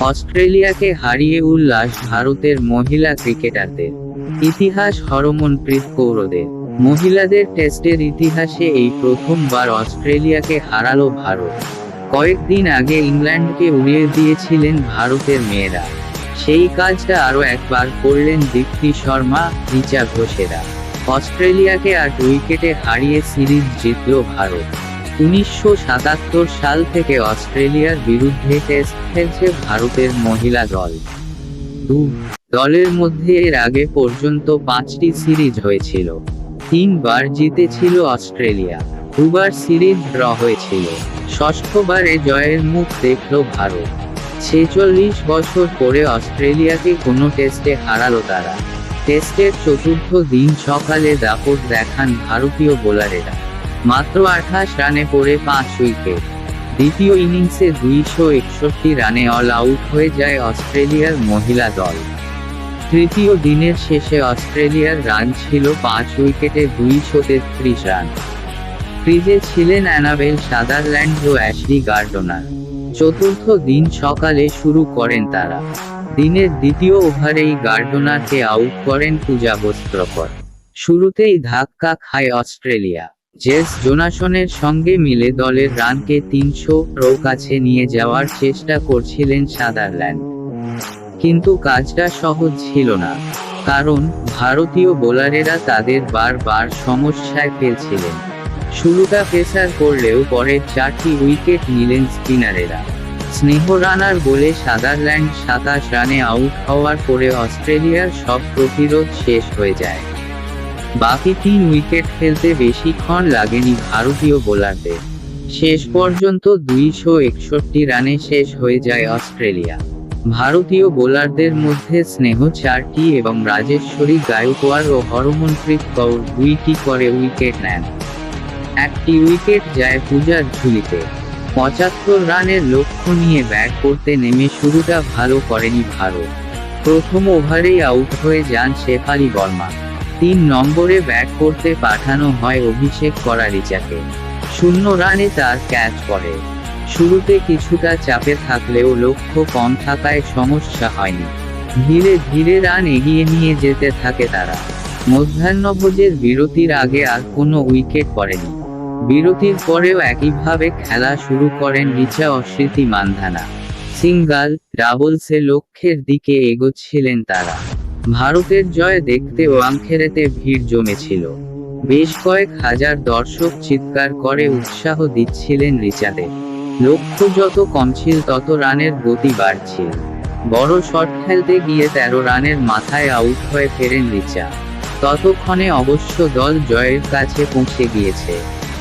অস্ট্রেলিয়াকে হারিয়ে উল্লাস ভারতের মহিলা ক্রিকেটারদের। ইতিহাস হরমনপ্রীত কৌরদের। মহিলাদের টেস্টের ইতিহাসে এই প্রথমবার অস্ট্রেলিয়াকে হারালো ভারত। কয়েকদিন আগে ইংল্যান্ডকে উড়িয়ে দিয়েছিলেন ভারতের মেয়েরা। সেই কাজটা আরও একবার করলেন দীপ্তি শর্মা, রিচা ঘোষেরা। অস্ট্রেলিয়াকে আট উইকেটে হারিয়ে সিরিজ জিতল ভারত। উনিশশো সাতাত্তর সাল থেকে অস্ট্রেলিয়ার বিরুদ্ধে টেস্ট খেলছে ভারতের মহিলা দল। দু দলের মধ্যে এর আগে পর্যন্ত পাঁচটি সিরিজ হয়েছিল। তিনবার জিতেছিল অস্ট্রেলিয়া, দুবার সিরিজ ড্র হয়েছিল। ষষ্ঠবারে জয়ের মুখ দেখল ভারত। ছেচল্লিশ বছর পরে অস্ট্রেলিয়াকে কোনো টেস্টে হারালো তারা। টেস্টের চতুর্থ দিন সকালে দাপট দেখান ভারতীয় বোলারেরা। মাত্র আঠাশ রানে পড়ে পাঁচ উইকেট। দ্বিতীয় ইনিংসে দুইশো একষট্টি রানে অল আউট হয়ে যায় অস্ট্রেলিয়ার মহিলা দল। তৃতীয় দিনের শেষে অস্ট্রেলিয়ার রান ছিল পাঁচ উইকেটে দুইশো তেত্রিশ রান। ক্রিজে ছিলেন অ্যানাবেল সাদারল্যান্ড ও অ্যাশলি গার্ডনার। চতুর্থ দিন সকালে শুরু করেন তারা। দিনের দ্বিতীয় ওভারেই গার্ডনারকে আউট করেন পূজা বস্ত্রকর। শুরুতেই ধাক্কা খায় অস্ট্রেলিয়া। জেস জোনাসনের সঙ্গে মিলে দলের রানকে তিনশো রো কাছে নিয়ে যাওয়ার চেষ্টা করছিলেন সাদারল্যান্ড। কিন্তু কাজটা সহজ ছিল না, কারণ ভারতীয় বোলারেরা তাদের বারবার সমস্যায় ফেলছিলেন। শুরুটা পেসার করলেও পরের চারটি উইকেট নিলেন স্পিনারেরা। স্নেহ রানার বলে সাদারল্যান্ড সাতাশ রানে আউট হওয়ার পরে অস্ট্রেলিয়ার সব প্রতিরোধ শেষ হয়ে যায়। বাকি তিন উইকেট ফেলতে বেশিক্ষণ লাগেনি ভারতীয় বোলারদের। শেষ পর্যন্ত দুইশো একষট্টি রানে শেষ হয়ে যায় অস্ট্রেলিয়া। ভারতীয় বোলারদের মধ্যে স্নেহ চারটি এবং রাজেশ্বরী গায়কোয়াড় ও হরমনপ্রীত কৌর দুইটি করে উইকেট নেন। একটি উইকেট যায় পূজার ঝুলিতে। পঁচাত্তর রানের লক্ষ্য নিয়ে ব্যাট করতে নেমে শুরুটা ভালো করেনি ভারত। প্রথম ওভারেই আউট হয়ে যান শেফালি বর্মা। তিন নম্বরে ব্যাট করতে পাঠানো হয় অভিষেক করা শূন্য রানে তার ক্যাচ পড়ে। শুরুতে কিছুটা চাপে থাকলেও লক্ষ্য কম থাকায় সমস্যা হয়নি। ধীরে ধীরে রান এগিয়ে নিয়ে যেতে থাকে তারা। মধ্যাহ্নভোজের বিরতির আগে আর কোনো উইকেট পড়েনি। বিরতির পরেও একইভাবে খেলা শুরু করেন রিচা অস্মৃতি মান্ধানা। সিঙ্গাল, ডাবলসে লক্ষ্যের দিকে এগোচ্ছিলেন তারা। ভারতের জয় দেখতে ওয়াংখেড়েতে ভিড় জমেছিল। বেশ কয়েক হাজার দর্শক চিৎকার করে উৎসাহ দিচ্ছিলেন রিচাদের। লক্ষ্য যত কম ছিল, তত রানের গতি বাড়ছিল। বড় শট খেলতে গিয়ে তেরো রানের মাথায় আউট হয়ে ফেরেন রিচা। ততক্ষণে অবশ্য দল জয়ের কাছে পৌঁছে গিয়েছে।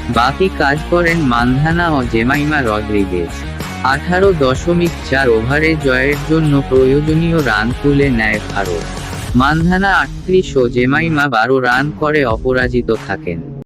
বাকি কাজ করেন মান্ধানা ও জেমাইমা রড্রিগেজ। আঠারো দশমিক চার ওভারে জয়ের জন্য প্রয়োজনীয় রান তুলে নেয় ভারত। মান্ধানা আটত্রিশ ও জেমাইমা বারো রান করে অপরাজিত থাকেন।